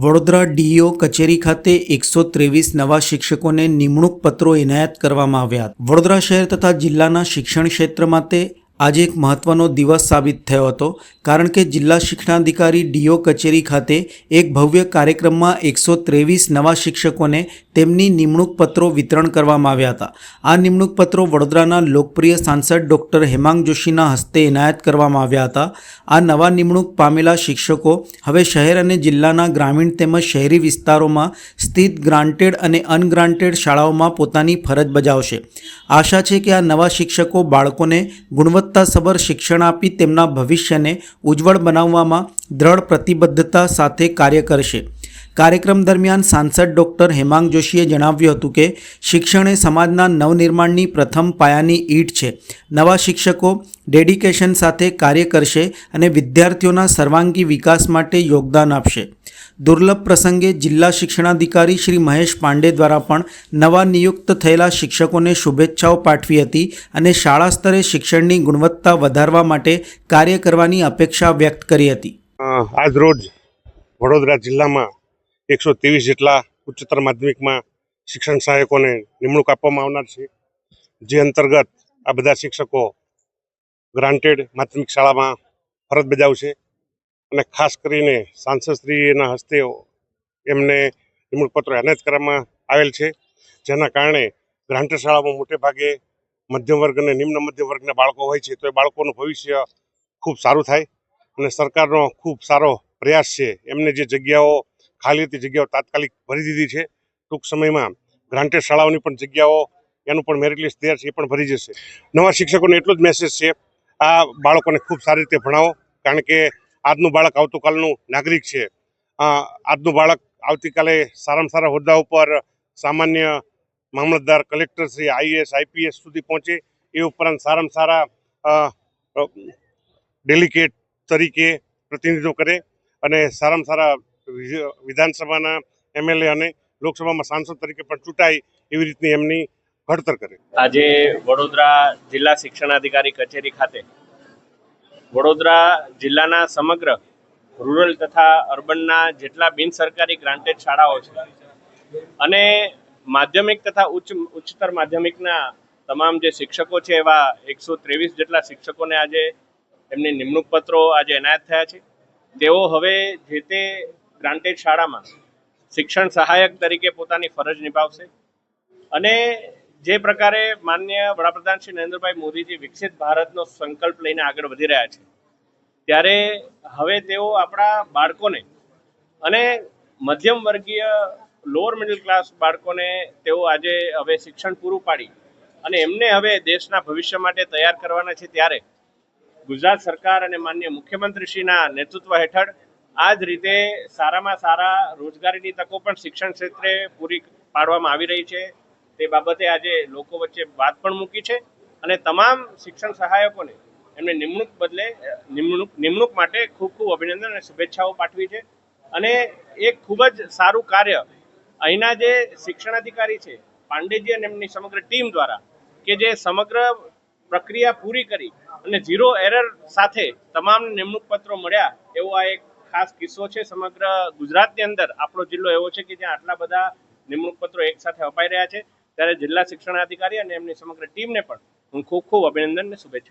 Vadodara do કચેરી ખાતે એકસો ત્રેવીસ નવા શિક્ષકોને નિમણૂક પત્રો એનાયત કરવામાં આવ્યા. વડોદરા શહેર તથા જિલ્લાના શિક્ષણ ક્ષેત્ર માટે આજે એક મહત્વનો દિવસ સાબિત થયો હતો, કારણ કે જિલ્લા શિક્ષણાધિકારી ડીઓ કચેરી ખાતે એક ભવ્ય કાર્યક્રમમાં એકસો ત્રેવીસ નવા શિક્ષકોને તેમની નિમણૂક પત્રો વિતરણ કરવામાં આવ્યા હતા. આ નિમણૂક પત્રો વડોદરાના લોકપ્રિય સાંસદ ડૉક્ટર હેમાંગ જોશીના હસ્તે એનાયત કરવામાં આવ્યા હતા. આ નવા નિમણૂક પામેલા શિક્ષકો હવે શહેર અને જિલ્લાના ગ્રામીણ તેમજ શહેરી વિસ્તારોમાં સ્થિત ગ્રાન્ટેડ અને અનગ્રાન્ટેડ શાળાઓમાં પોતાની ફરજ બજાવશે. આશા છે કે આ નવા શિક્ષકો બાળકોને ગુણવત્તાસભર શિક્ષણ આપી તેમના ભવિષ્યને ઉજ્જવળ બનાવવામાં દ્રઢ પ્રતિબદ્ધતા સાથે કાર્ય કરશે. કાર્યક્રમ દરમિયાન સાંસદ ડૉક્ટર હેમાંગ જોશીએ જણાવ્યું હતું કે શિક્ષણ એ સમાજના નવનિર્માણની પ્રથમ પાયાની ઈંટ છે. નવા શિક્ષકો ડેડિકેશન સાથે કાર્ય કરશે અને વિદ્યાર્થીઓના સર્વાંગી વિકાસ માટે યોગદાન આપશે. દુર્લભ પ્રસંગે જિલ્લા શિક્ષણાધિકારી શ્રી મહેશ પાંડે દ્વારા પણ નવા નિયુક્ત થયેલા શિક્ષકોને શુભેચ્છાઓ પાઠવી હતી અને શાળા સ્તરે શિક્ષણની ગુણવત્તા વધારવા માટે કાર્ય કરવાની અપેક્ષા વ્યક્ત કરી હતી. આજ વડોદરા જિલ્લામાં એકસો ત્રેવીસ જેટલા ઉચ્ચતર માધ્યમિકમાં શિક્ષણ સહાયકોને નિમણૂક આપવામાં આવનાર છે. જે અંતર્ગત આ બધા શિક્ષકો ગ્રાન્ટેડ માધ્યમિક શાળામાં ફરજ બજાવશે અને ખાસ કરીને સાંસદશ્રીના હસ્તે એમને નિમણૂક પત્રો એનાયત કરવામાં આવેલ છે. જેના કારણે ગ્રાન્ટેડ શાળામાં મોટે ભાગે મધ્યમ વર્ગ અને નિમ્ન મધ્યમ વર્ગના બાળકો હોય છે, તો એ બાળકોનું ભવિષ્ય ખૂબ સારું થાય અને સરકારનો ખૂબ સારો પ્રયાસ છે. એમને જે જગ્યાઓ ખાલી હતી જગ્યાઓ તાત્કાલિક ભરી દીધી છે. ટૂંક સમયમાં ગ્રાન્ટેડ શાળાઓની પણ જગ્યાઓ, એનું પણ મેરિટ લિસ્ટ તૈયાર છે, એ પણ ભરી જશે. નવા શિક્ષકોને એટલો જ મેસેજ છે, આ બાળકોને ખૂબ સારી રીતે ભણાવો, કારણ કે આજનું બાળક આવતીકાલનું નાગરિક છે. આજનું બાળક આવતીકાલે સારામાં સારા હોદ્દા ઉપર સામાન્ય મામલતદાર, કલેક્ટર શ્રી આઈએસ આઈપીએસ સુધી પહોંચે, એ ઉપરાંત સારામાં સારા ડેલિકેટ તરીકે પ્રતિનિધિત્વ કરે અને સારામાં સારા વિધાનસભાના એમએલએ અને લોકસભામાં સાંસદ તરીકે પણ ચૂંટાય એવી રીતની એમની ઘડતર કરે. આજે વડોદરા જિલ્લા શિક્ષણાધિકારી કચેરી ખાતે વડોદરા જિલ્લાના સમગ્ર રૂરલ તથા અર્બનના જેટલા બિન સરકારી ગ્રાન્ટેડ શાળાઓ છે અને માધ્યમિક તથા ઉચ્ચ ઉચ્ચતર માધ્યમિકના તમામ જે શિક્ષકો છે એવા એકસો ત્રેવીસ જેટલા શિક્ષકોને આજે એમની નિમણૂક પત્રો આજે એનાયત થયા છે. તેઓ હવે જે તે ગ્રાન્ટેડ શાળામાં શિક્ષણ સહાયક તરીકે પોતાની ફરજ નિભાવશે. અને જે પ્રકારે માન્ય વડાપ્રધાન શ્રી નરેન્દ્રભાઈ મોદીજી વિકસિત ભારતનો સંકલ્પ લઈને આગળ વધી રહ્યા છે, ત્યારે હવે તેઓ આપણા બાળકોને અને મધ્યમ વર્ગીય લોઅર મિડલ ક્લાસ બાળકોને તેઓ આજે હવે શિક્ષણ પૂરું પાડી અને એમને હવે દેશના ભવિષ્ય માટે તૈયાર કરવાના છે, ત્યારે ગુજરાત સરકાર અને માન્ય મુખ્યમંત્રીશ્રીના નેતૃત્વ હેઠળ આ જ રીતે સારામાં સારા રોજગારીની તકો પણ શિક્ષણ ક્ષેત્રે પૂરી પાડવામાં આવી રહી છે. તે બાબતે આજે લોકો વચ્ચે વાત પણ મૂકી છે અને તમામ શિક્ષણ સહાયકોને એમને નિમણૂક બદલે નિમણૂક નિમણૂક માટે ખૂબ ખૂબ અભિનંદન અને શુભેચ્છાઓ પાઠવી છે. અને એક ખૂબ જ સારું કાર્ય અહીંના જે શિક્ષણાધિકારી છે, પાંડેજી અને એમની સમગ્ર ટીમ દ્વારા કે જે સમગ્ર પ્રક્રિયા પૂરી કરી અને ઝીરો એરર સાથે તમામ નિમણૂક પત્રો મળ્યા એવો આ એક ખાસ કિસ્સો છે સમગ્ર ગુજરાતની અંદર. આપણો જિલ્લો એવો છે કે જ્યાં આટલા બધા નિમણૂક પત્રો એક સાથે અપાઈ રહ્યા છે. ત્યારે જિલ્લા શિક્ષણાધિકારી અને એમની સમગ્ર ટીમને પણ હું ખૂબ ખૂબ અભિનંદન અને શુભેચ્છાઓ